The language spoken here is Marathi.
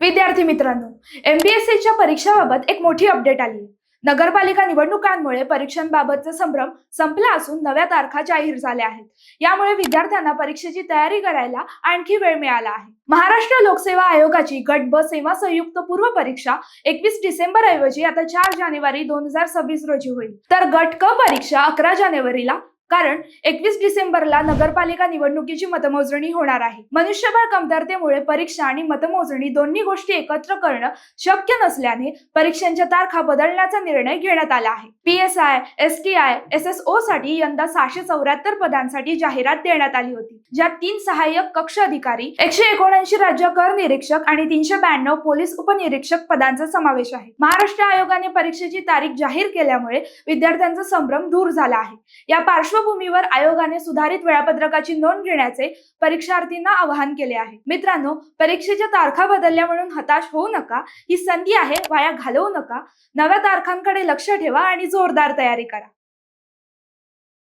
विद्यार्थी मित्रांनो एमबीएससीच्या परीक्षाबाबत एक मोठी अपडेट आली. नगरपालिका निवडणुकांमुळे परीक्षांबाबतचा संभ्रम संपला असून नव्या तारखा जाहीर झाल्या आहेत. यामुळे विद्यार्थ्यांना परीक्षेची तयारी करायला आणखी वेळ मिळाला आहे. महाराष्ट्र लोकसेवा आयोगाची गट ब सेवा संयुक्त पूर्व परीक्षा एकवीस डिसेंबर ऐवजी आता चार जानेवारी दोन हजार सव्वीस रोजी होईल. तर गट क परीक्षा अकरा जानेवारीला कारण एकवीस डिसेंबरला नगरपालिका निवडणुकीची मतमोजणी होणार आहे. मनुष्यबळ कमतरतेमुळे परीक्षा आणि मतमोजणी दोन्ही गोष्टी एकत्र करणं शक्य नसल्याने परीक्षांच्या तारखा बदलण्याचा निर्णय घेण्यात आला आहे. P S I S T I S S O साठी यंदा सहाशे चौऱ्याहत्तर पदांसाठी जाहिरात देण्यात आली होती. ज्यात तीन सहाय्यक कक्ष अधिकारी एकशे एकोणऐंशी राज्य कर निरीक्षक आणि तीनशे ब्याण्णव पोलीस उपनिरीक्षक पदांचा समावेश आहे. महाराष्ट्र आयोगाने परीक्षेची तारीख जाहीर केल्यामुळे विद्यार्थ्यांचा संभ्रम दूर झाला आहे. या पार्श्व पार्श्वभूमीवर आयोगाने सुधारित वेळापत्रकाची नोंद घेण्याचे परीक्षार्थींना आवाहन केले आहे. मित्रांनो परीक्षेच्या तारखा बदलल्या म्हणून हताश होऊ नका. ही संधी आहे वाया घालवू नका. नव्या तारखांकडे लक्ष ठेवा आणि जोरदार तयारी करा.